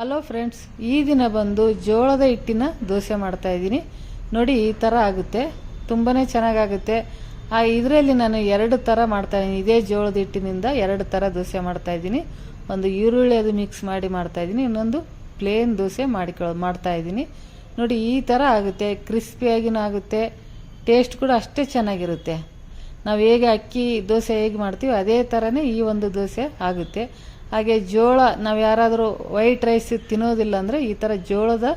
Hello friends ಈ ದಿನ ಬಂದು ಜೋಳದ ಹಿಟ್ಟಿನ ದೋಸೆ ಮಾಡ್ತಾ ಇದ್ದೀನಿ. ನೋಡಿ, ಈ ಥರ ಆಗುತ್ತೆ. ತುಂಬಾ ಚೆನ್ನಾಗಾಗುತ್ತೆ. ಆ, ಇದರಲ್ಲಿ ನಾನು ಎರಡು ಥರ ಮಾಡ್ತಾ ಇದ್ದೀನಿ. ಇದೇ ಜೋಳದ ಹಿಟ್ಟಿನಿಂದ ಎರಡು ಥರ ದೋಸೆ ಮಾಡ್ತಾ ಇದ್ದೀನಿ. ಒಂದು ಈರುಳ್ಳಿ ಅದು ಮಿಕ್ಸ್ ಮಾಡಿ ಮಾಡ್ತಾ ಇದ್ದೀನಿ. ಇನ್ನೊಂದು ಪ್ಲೇನ್ ದೋಸೆ ಮಾಡ್ತಾ ಇದ್ದೀನಿ. ನೋಡಿ, ಈ ಥರ ಆಗುತ್ತೆ. ಕ್ರಿಸ್ಪಿಯಾಗಿನೂ ಆಗುತ್ತೆ. ಟೇಸ್ಟ್ ಕೂಡ ಅಷ್ಟೇ ಚೆನ್ನಾಗಿರುತ್ತೆ. ನಾವು ಹೇಗೆ ಅಕ್ಕಿ ದೋಸೆ ಹೇಗೆ ಮಾಡ್ತೀವಿ ಅದೇ ಥರನೇ ಈ ಒಂದು ದೋಸೆ ಆಗುತ್ತೆ. ಹಾಗೆ ಜೋಳ, ನಾವು ಯಾರಾದರೂ ವೈಟ್ ರೈಸ್ ತಿನ್ನೋದಿಲ್ಲ ಅಂದರೆ ಈ ಥರ ಜೋಳದ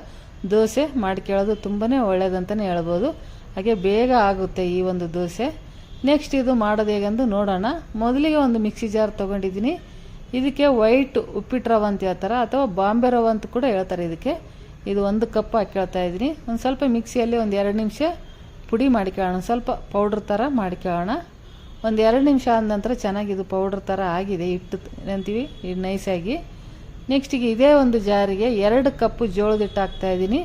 ದೋಸೆ ಮಾಡ್ಕೊಳ್ಳೋದು ತುಂಬಾ ಒಳ್ಳೇದಂತಲೇ ಹೇಳ್ಬೋದು. ಹಾಗೆ ಬೇಗ ಆಗುತ್ತೆ ಈ ಒಂದು ದೋಸೆ. ನೆಕ್ಸ್ಟ್ ಇದು ಮಾಡೋದು ಹೇಗೆಂದು ನೋಡೋಣ. ಮೊದಲಿಗೆ ಒಂದು ಮಿಕ್ಸಿ ಜಾರ್ ತೊಗೊಂಡಿದ್ದೀನಿ. ಇದಕ್ಕೆ ವೈಟ್ ಉಪ್ಪಿಟ್ಟು ರವೆ ಅಂತ ಹೇಳ್ತಾರೆ, ಅಥವಾ ಬಾಂಬೆ ರವೆ ಅಂತ ಕೂಡ ಹೇಳ್ತಾರೆ ಇದಕ್ಕೆ. ಇದು ಒಂದು ಕಪ್ ಹಾಕ್ಕೊಳ್ತಾ ಇದ್ದೀನಿ. ಒಂದು ಸ್ವಲ್ಪ ಮಿಕ್ಸಿಯಲ್ಲಿ ಒಂದು ಎರಡು ನಿಮಿಷ ಪುಡಿ ಮಾಡ್ಕೊಳ್ಳೋಣ ಸ್ವಲ್ಪ ಪೌಡ್ರ್ ಥರ ಮಾಡ್ಕೊಳ್ಳೋಣ ಒಂದು ಎರಡು ನಿಮಿಷ ಆದ ನಂತರ ಚೆನ್ನಾಗಿ ಇದು ಪೌಡ್ರ್ ಥರ ಆಗಿದೆ, ಹಿಟ್ಟು ಅಂತೀವಿ ಇದು ನೈಸಾಗಿ ನೆಕ್ಸ್ಟಿಗೆ ಇದೇ ಒಂದು ಜಾರಿಗೆ ಎರಡು ಕಪ್ಪು ಜೋಳದ ಹಿಟ್ಟು ಹಾಕ್ತಾ ಇದ್ದೀನಿ.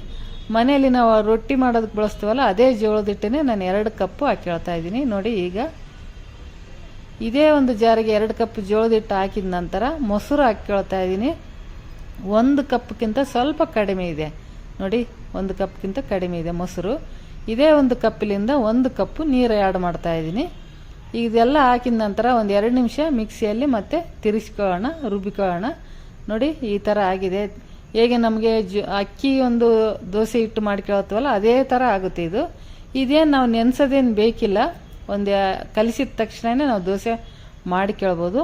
ಮನೆಯಲ್ಲಿ ನಾವು ರೊಟ್ಟಿ ಮಾಡೋದಕ್ಕೆ ಬಳಸ್ತೀವಲ್ಲ, ಅದೇ ಜೋಳದ ನಾನು ಎರಡು ಕಪ್ಪು ಹಾಕ್ಕೊಳ್ತಾ ಇದ್ದೀನಿ. ನೋಡಿ ಈಗ ಇದೇ ಒಂದು ಜಾರಿಗೆ ಎರಡು ಕಪ್ ಜೋಳದ ಹಿಟ್ಟು ಹಾಕಿದ ನಂತರ ಮೊಸರು ಹಾಕ್ಕೊಳ್ತಾ ಇದ್ದೀನಿ. ಒಂದು ಕಪ್ಗಿಂತ ಸ್ವಲ್ಪ ಕಡಿಮೆ ಇದೆ. ನೋಡಿ, ಒಂದು ಕಪ್ಗಿಂತ ಕಡಿಮೆ ಇದೆ ಮೊಸರು. ಇದೇ ಒಂದು ಕಪ್ಪಿಲಿಂದ ಒಂದು ಕಪ್ಪು ನೀರು ಆ್ಯಡ್ ಮಾಡ್ತಾ ಇದ್ದೀನಿ. ಇದೆಲ್ಲ ಹಾಕಿದ ನಂತರ ಒಂದು ಎರಡು ನಿಮಿಷ ಮಿಕ್ಸಿಯಲ್ಲಿ ಮತ್ತೆ ತಿರುಗಿಸ್ಕೊಳ್ಳೋಣ ರುಬ್ಬಿಕೊಳ್ಳೋಣ. ನೋಡಿ ಈ ಥರ ಆಗಿದೆ. ಹೇಗೆ ನಮಗೆ ಜು ಅಕ್ಕಿ ಒಂದು ದೋಸೆ ಹಿಟ್ಟು ಮಾಡ್ಕೊಳ್ತೀವಲ್ಲ ಅದೇ ಥರ ಆಗುತ್ತೆ ಇದು. ಇದೇನು ನಾವು ನೆನೆಸೋದೇನು ಬೇಕಿಲ್ಲ. ಒಂದು ಕಲಿಸಿದ ತಕ್ಷಣವೇ ನಾವು ದೋಸೆ ಮಾಡಿಕೊಳ್ಬೋದು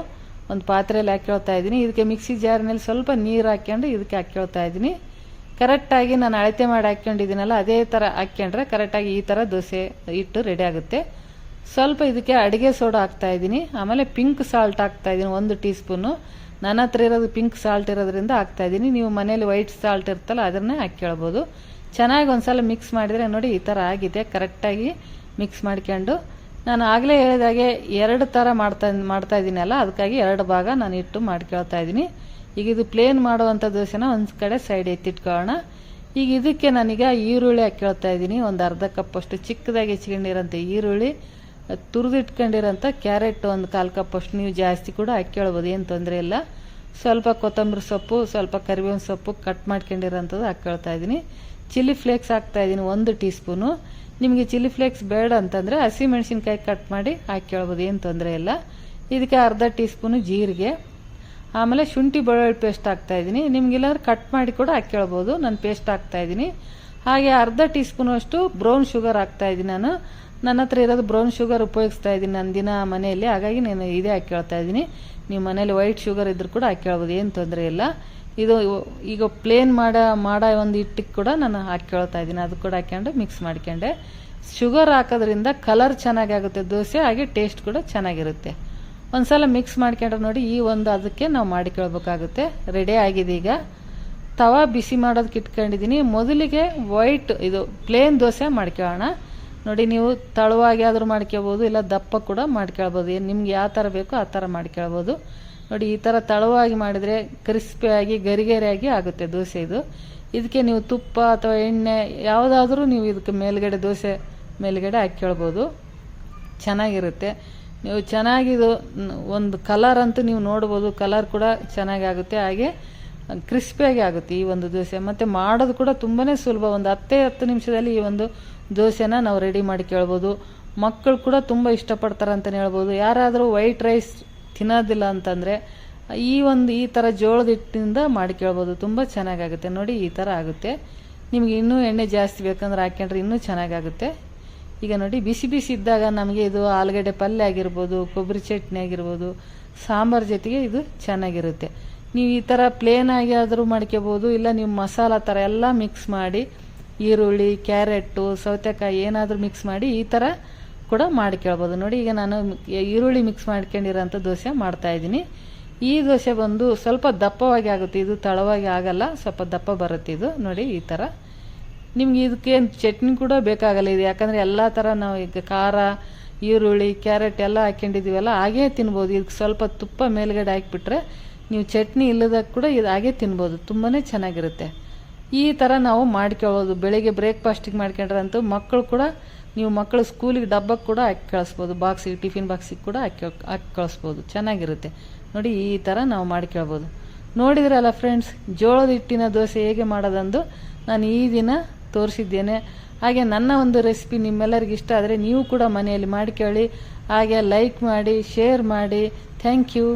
ಒಂದು ಪಾತ್ರೆಯಲ್ಲಿ ಹಾಕ್ಕೊಳ್ತಾ ಇದ್ದೀನಿ. ಇದಕ್ಕೆ ಮಿಕ್ಸಿ ಜಾರ್ನಲ್ಲಿ ಸ್ವಲ್ಪ ನೀರು ಹಾಕ್ಕೊಂಡು ಇದಕ್ಕೆ ಹಾಕ್ಕೊಳ್ತಾ ಇದ್ದೀನಿ. ಕರೆಕ್ಟಾಗಿ ನಾನು ಅಳತೆ ಮಾಡಿ ಹಾಕ್ಕೊಂಡಿದ್ದೀನಲ್ಲ ಅದೇ ಥರ ಹಾಕ್ಕೊಂಡ್ರೆ ಕರೆಕ್ಟಾಗಿ ಈ ಥರ ದೋಸೆ ಹಿಟ್ಟು ರೆಡಿ ಆಗುತ್ತೆ. ಸ್ವಲ್ಪ ಇದಕ್ಕೆ ಅಡುಗೆ ಸೋಡಾ ಹಾಕ್ತಾ ಇದ್ದೀನಿ. ಆಮೇಲೆ ಪಿಂಕ್ ಸಾಲ್ಟ್ ಹಾಕ್ತಾ ಇದ್ದೀನಿ, ಒಂದು ಟೀ ಸ್ಪೂನು ನನ್ನ ಹತ್ರ ಇರೋದು ಪಿಂಕ್ ಸಾಲ್ಟ್ ಇರೋದ್ರಿಂದ ಹಾಕ್ತಾ ಇದ್ದೀನಿ. ನೀವು ಮನೇಲಿ ವೈಟ್ ಸಾಲ್ಟ್ ಇರ್ತಲ್ಲ ಅದನ್ನೇ ಹಾಕ್ಕೊಳ್ಬೋದು ಚೆನ್ನಾಗಿ ಒಂದ್ಸಲ ಮಿಕ್ಸ್ ಮಾಡಿದರೆ ನೋಡಿ ಈ ಥರ ಆಗಿದೆ. ಕರೆಕ್ಟಾಗಿ ಮಿಕ್ಸ್ ಮಾಡ್ಕೊಂಡು ನಾನು ಆಗಲೇ ಹೇಳಿದಾಗೆ ಎರಡು ಥರ ಮಾಡ್ತಾ ಮಾಡ್ತಾ ಇದ್ದೀನಲ್ಲ ಅದಕ್ಕಾಗಿ ಎರಡು ಭಾಗ ನಾನು ಇಟ್ಟು ಮಾಡ್ಕೊಳ್ತಾ ಇದ್ದೀನಿ. ಈಗ ಇದು ಪ್ಲೇನ್ ಮಾಡುವಂಥ ದೋಸೆನ ಒಂದು ಕಡೆ ಸೈಡ್ ಎತ್ತಿಟ್ಕೊಳ್ಳೋಣ. ಈಗ ಇದಕ್ಕೆ ನಾನೀಗ ಈರುಳ್ಳಿ ಹಾಕ್ಕೊಳ್ತಾ ಇದ್ದೀನಿ. ಒಂದು ಅರ್ಧ ಕಪ್ಪಷ್ಟು ಚಿಕ್ಕದಾಗಿ ಹೆಚ್ಕೊಂಡಿರೋಂಥ ಈರುಳ್ಳಿ. ತುರಿದಿಟ್ಕೊಂಡಿರೋಂಥ ಕ್ಯಾರೆಟ್ ಒಂದು ಕಾಲು ಕಪ್ಪಷ್ಟು ನೀವು ಜಾಸ್ತಿ ಕೂಡ ಹಾಕ್ಕೊಳ್ಬೋದು ಏನು ತೊಂದರೆ ಇಲ್ಲ. ಸ್ವಲ್ಪ ಕೊತ್ತಂಬರಿ ಸೊಪ್ಪು, ಸ್ವಲ್ಪ ಕರಿಬೇವಿನ ಸೊಪ್ಪು ಕಟ್ ಮಾಡ್ಕೊಂಡಿರೋಂಥದ್ದು ಹಾಕ್ಕೊಳ್ತಾ ಇದ್ದೀನಿ. ಚಿಲ್ಲಿ ಫ್ಲೇಕ್ಸ್ ಹಾಕ್ತಾ ಇದ್ದೀನಿ, ಒಂದು ಟೀ ಸ್ಪೂನು ನಿಮಗೆ ಚಿಲ್ಲಿ ಫ್ಲೇಕ್ಸ್ ಬೇಡ ಅಂತಂದರೆ ಹಸಿ ಮೆಣಸಿನ್ಕಾಯಿ ಕಟ್ ಮಾಡಿ ಹಾಕ್ಕೊಳ್ಬೋದು ಏನು ತೊಂದರೆ ಇಲ್ಲ. ಇದಕ್ಕೆ ಅರ್ಧ ಟೀ ಸ್ಪೂನು ಜೀರಿಗೆ. ಆಮೇಲೆ ಶುಂಠಿ ಬೆಳ್ಳುಳ್ಳಿ ಪೇಸ್ಟ್ ಹಾಕ್ತಾ ಇದ್ದೀನಿ. ನಿಮ್ಗಿಲ್ಲಾಂದ್ರೆ ಕಟ್ ಮಾಡಿ ಕೂಡ ಹಾಕ್ಕೊಳ್ಬೋದು ನಾನು ಪೇಸ್ಟ್ ಹಾಕ್ತಾ ಇದ್ದೀನಿ. ಹಾಗೆ ಅರ್ಧ ಟೀ ಸ್ಪೂನಷ್ಟು ಬ್ರೌನ್ ಶುಗರ್ ಹಾಕ್ತಾ ಇದ್ದೀನಿ ನಾನು. ನನ್ನ ಹತ್ರ ಇರೋದು ಬ್ರೌನ್ ಶುಗರ್ ಉಪಯೋಗಿಸ್ತಾ ಇದ್ದೀನಿ. ನನ್ನ ದಿನ ಮನೆಯಲ್ಲಿ. ಹಾಗಾಗಿ ನಾನು ಇದೇ ಹಾಕ್ಕೊಳ್ತಾ ಇದ್ದೀನಿ. ನೀವು ಮನೇಲಿ ವೈಟ್ ಶುಗರ್ ಇದ್ರೂ ಕೂಡ ಹಾಕ್ಕೊಳ್ಬೋದು ಏನು ತೊಂದರೆ ಇಲ್ಲ. ಇದು ಈಗ ಪ್ಲೇನ್ ಮಾಡೋ ಮಾಡೋ ಒಂದು ಹಿಟ್ಟಿಗೆ ಕೂಡ ನಾನು ಹಾಕ್ಕೊಳ್ತಾ ಇದ್ದೀನಿ. ಅದು ಕೂಡ ಹಾಕ್ಕೊಂಡು ಮಿಕ್ಸ್ ಮಾಡ್ಕೊಂಡೆ ಶುಗರ್ ಹಾಕೋದ್ರಿಂದ ಕಲರ್ ಚೆನ್ನಾಗಾಗುತ್ತೆ ದೋಸೆ ಹಾಗೆ ಟೇಸ್ಟ್ ಕೂಡ ಚೆನ್ನಾಗಿರುತ್ತೆ. ಒಂದ್ಸಲ ಮಿಕ್ಸ್ ಮಾಡ್ಕೊಂಡ್ರೆ ನೋಡಿ ಈ ಒಂದು ಅದಕ್ಕೆ ನಾವು ಮಾಡಿಕೊಳ್ಬೇಕಾಗುತ್ತೆ ರೆಡಿ ಆಗಿದೆ ಈಗ. ತವಾ ಬಿಸಿ ಮಾಡೋದಕ್ಕೆ ಇಟ್ಕೊಂಡಿದ್ದೀನಿ. ಮೊದಲಿಗೆ ವೈಟ್ ಇದು ಪ್ಲೇನ್ ದೋಸೆ ಮಾಡ್ಕೊಳ್ಳೋಣ. ನೋಡಿ, ನೀವು ತಳವಾಗಿ ಆದರೂ ಮಾಡ್ಕೊಬೋದು ಇಲ್ಲ ದಪ್ಪ ಕೂಡ ಮಾಡ್ಕೊಳ್ಬೋದು ಏನು ನಿಮ್ಗೆ ಯಾವ ಥರ ಬೇಕೋ ಆ ಥರ ಮಾಡ್ಕೊಳ್ಬೋದು ನೋಡಿ, ಈ ಥರ ತಳವಾಗಿ ಮಾಡಿದರೆ ಕ್ರಿಸ್ಪಿಯಾಗಿ ಗರಿಗರಿಯಾಗಿ ಆಗುತ್ತೆ ದೋಸೆ ಇದು. ಇದಕ್ಕೆ ನೀವು ತುಪ್ಪ ಅಥವಾ ಎಣ್ಣೆ ಯಾವುದಾದ್ರೂ ನೀವು ಇದಕ್ಕೆ ಮೇಲ್ಗಡೆ ದೋಸೆ ಮೇಲ್ಗಡೆ ಹಾಕ್ಕೊಳ್ಬೋದು ಚೆನ್ನಾಗಿರುತ್ತೆ. ನೀವು ಚೆನ್ನಾಗಿದು ಒಂದು ಕಲರ್ ಅಂತೂ ನೀವು ನೋಡ್ಬೋದು. ಕಲರ್ ಕೂಡ ಚೆನ್ನಾಗಾಗುತ್ತೆ. ಹಾಗೆ ಕ್ರಿಸ್ಪಿಯಾಗಿ ಆಗುತ್ತೆ ಈ ಒಂದು ದೋಸೆ. ಮತ್ತು ಮಾಡೋದು ಕೂಡ ತುಂಬಾ ಸುಲಭ. ಒಂದು ಹತ್ತೇ ಹತ್ತು ನಿಮಿಷದಲ್ಲಿ ಈ ಒಂದು ದೋಸೆನ ನಾವು ರೆಡಿ ಮಾಡಿ ಕೇಳ್ಬೋದು. ಮಕ್ಕಳು ಕೂಡ ತುಂಬ ಇಷ್ಟಪಡ್ತಾರೆ ಅಂತಲೇ ಹೇಳ್ಬೋದು. ಯಾರಾದರೂ ವೈಟ್ ರೈಸ್ ತಿನ್ನೋದಿಲ್ಲ ಅಂತಂದರೆ ಈ ಒಂದು ಈ ಥರ ಜೋಳದ ಹಿಟ್ಟಿನಿಂದ ಮಾಡಿ ಕೇಳ್ಬೋದು. ತುಂಬ ಚೆನ್ನಾಗಾಗುತ್ತೆ. ನೋಡಿ ಈ ಥರ ಆಗುತ್ತೆ. ನಿಮಗೆ ಇನ್ನೂ ಎಣ್ಣೆ ಜಾಸ್ತಿ ಬೇಕಂದ್ರೆ ಹಾಕ್ಕೊಂಡ್ರೆ ಇನ್ನೂ ಚೆನ್ನಾಗಾಗುತ್ತೆ. ಈಗ ನೋಡಿ ಬಿಸಿ ಬಿಸಿ ಇದ್ದಾಗ ನಮಗೆ ಇದು ಆಲೂಗಡ್ಡೆ ಪಲ್ಯ ಆಗಿರ್ಬೋದು ಕೊಬ್ಬರಿ ಚಟ್ನಿ ಆಗಿರ್ಬೋದು, ಸಾಂಬಾರು ಜೊತೆಗೆ ಇದು ಚೆನ್ನಾಗಿರುತ್ತೆ. ನೀವು ಈ ಥರ ಪ್ಲೇನ್ ಆಗಿ ಆದರೂ ಮಾಡ್ಕೋಬೋದು ಇಲ್ಲ ನೀವು ಮಸಾಲ ಥರ ಎಲ್ಲ ಮಿಕ್ಸ್ ಮಾಡಿ, ಈರುಳ್ಳಿ ಕ್ಯಾರೆಟು ಸೌತೆಕಾಯಿ ಏನಾದರೂ ಮಿಕ್ಸ್ ಮಾಡಿ ಈ ಥರ ಕೂಡ ಮಾಡ್ಕೊಳ್ಬೋದು ನೋಡಿ, ಈಗ ನಾನು ಈರುಳ್ಳಿ ಮಿಕ್ಸ್ ಮಾಡ್ಕೊಂಡಿರೋಂಥ ದೋಸೆ ಮಾಡ್ತಾಯಿದ್ದೀನಿ ಈ ದೋಸೆ ಬಂದು ಸ್ವಲ್ಪ ದಪ್ಪವಾಗಿ ಆಗುತ್ತೆ. ಇದು ತಳವಾಗಿ ಆಗಲ್ಲ, ಸ್ವಲ್ಪ ದಪ್ಪ ಬರುತ್ತೆ ಇದು. ನೋಡಿ, ಈ ಥರ ನಿಮ್ಗೆ ಇದಕ್ಕೇನು ಚಟ್ನಿ ಕೂಡ ಬೇಕಾಗಲ್ಲ ಇದು. ಯಾಕಂದರೆ ಎಲ್ಲ ಥರ ನಾವು ಈಗ ಖಾರ, ಈರುಳ್ಳಿ, ಕ್ಯಾರೆಟ್ ಎಲ್ಲ ಹಾಕ್ಕೊಂಡಿದ್ದೀವಲ್ಲ ಹಾಗೇ ತಿನ್ಬೋದು. ಇದಕ್ಕೆ ಸ್ವಲ್ಪ ತುಪ್ಪ ಮೇಲ್ಗಡೆ ಹಾಕಿಬಿಟ್ರೆ ನೀವು ಚಟ್ನಿ ಇಲ್ಲದಾಗ ಕೂಡ ಇದು ಹಾಗೆ ತಿನ್ಬೋದು ತುಂಬಾ ಚೆನ್ನಾಗಿರುತ್ತೆ. ಈ ಥರ ನಾವು ಮಾಡ್ಕೊಳ್ಳೋದು, ಬೆಳಿಗ್ಗೆ ಬ್ರೇಕ್ಫಾಸ್ಟಿಗೆ ಮಾಡ್ಕೊಂಡ್ರಂತೂ ಮಕ್ಕಳು ಕೂಡ, ನೀವು ಮಕ್ಕಳು ಸ್ಕೂಲಿಗೆ ಡಬ್ಬಕ್ಕೆ ಕೂಡ ಹಾಕಿ ಕಳಿಸ್ಬೋದು, ಬಾಕ್ಸಿಗೆ, ಟಿಫಿನ್ ಬಾಕ್ಸಿಗೆ ಕೂಡ ಹಾಕಿ ಹಾಕಿ ಕಳಿಸ್ಬೋದು, ಚೆನ್ನಾಗಿರುತ್ತೆ. ನೋಡಿ, ಈ ಥರ ನಾವು ಮಾಡ್ಕೊಳ್ಬೋದು. ನೋಡಿದ್ರಲ್ಲ ಫ್ರೆಂಡ್ಸ್ ಜೋಳದ ಹಿಟ್ಟಿನ ದೋಸೆ ಹೇಗೆ ಮಾಡೋದಂದು ನಾನು ಈ ದಿನ ತೋರಿಸಿದ್ದೇನೆ. ಹಾಗೆ ನನ್ನ ಒಂದು ರೆಸಿಪಿ ನಿಮ್ಮೆಲ್ಲರಿಗೂ ಇಷ್ಟ ಆದರೆ ನೀವು ಕೂಡ ಮನೆಯಲ್ಲಿ ಮಾಡಿಕೊಳ್ಳಿ. ಹಾಗೆ ಲೈಕ್ ಮಾಡಿ ಶೇರ್ ಮಾಡಿ. Thank you